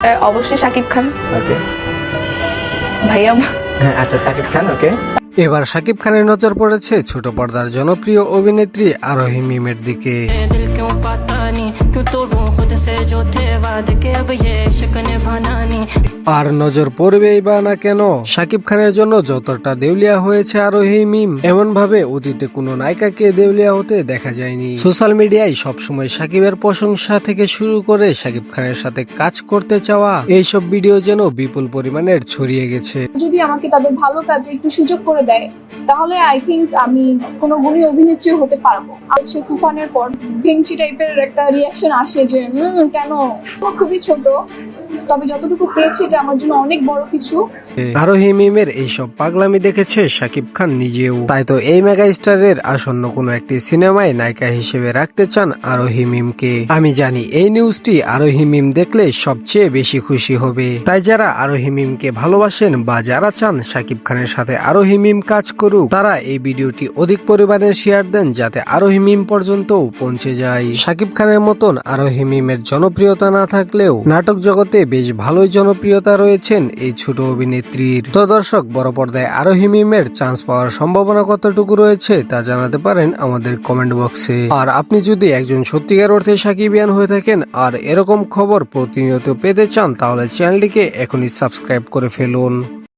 অবশ্যই শাকিব খান। ওকে। ভাইয়া হ্যাঁ আচ্ছা শাকিব খান ওকে। এবার শাকিব খানের নজর পড়েছে ছোট পর্দার জনপ্রিয় অভিনেত্রী আরোহী মিমের দিকে। पाता नहीं क्यों तोड़ूं खुद से जो थे वादे के अब ये इश्क निभाना नहीं আর নজর পড়বেই বা না কেন শাকিব খানের জন্য যতটা দেউলিয়া হয়েছে আরোহী মিম এমন ভাবে অতীতে কোনো নায়িকাকে দেউলিয়া হতে দেখা যায়নি সোশ্যাল মিডিয়ায় সবসময় শাকিবের প্রশংসা থেকে শুরু করে শাকিব খানের সাথে কাজ করতে চাওয়া এইসব ভিডিও যেন বিপুল পরিমাণের ছড়িয়ে গেছে যদি আমাকে তাদের ভালো কাজে একটু সুযোগ করে দেয় তাহলে আই থিংক আমি কোনো গুণী অভিনেত্রী হতে পারবো আর সে তুফানের পর ভেংচি টাইপের একটা রিয়াকশন আসে যে "হুম, কেন? খুবই ছোট। তবে যতটুকু পেয়েছি, এটা আমার জন্য অনেক বড় কিছু। আরোহী মিমের এইসব পাগলামি দেখেছে শাকিব খান নিজেও। তাই তো এই মেগা স্টারের আসন্ন কোনো একটি সিনেমায় নায়িকা হিসেবে রাখতে চান আরোহী মিমকে আমি জানি এই নিউজটি আরোহী মিম দেখলে সবচেয়ে বেশি খুশি হবে। তাই যারা আরোহী মিমকে ভালোবাসেন বা যারা চান শাকিব খানের সাথে আরোহী মিম কাজ করুক, তারা এই ভিডিওটি অধিক পরিমাণে শেয়ার দেন যাতে আরোহী মিম পর্যন্ত পৌঁছে যায়। শাকিব খানের মতন আরোহী মিমের জনপ্রিয়তা না থাকলেও নাটক জগতে বেশ ভালোই জনপ্রিয়তা রয়েছেন এই ছোট অভিনেত্রীর। তো দর্শক, বড় পর্দায় আরও হিমিমের চান্স পাওয়ার সম্ভাবনা কতটুকু রয়েছে তা জানাতে পারেন আমাদের কমেন্ট বক্সে। আর আপনি যদি একজন সত্যিকার অর্থে সাকিবিয়ান হয়ে থাকেন আর এরকম খবর প্রতিনিয়ত পেতে চান, তাহলে চ্যানেলটিকে এখনই সাবস্ক্রাইব করে ফেলুন।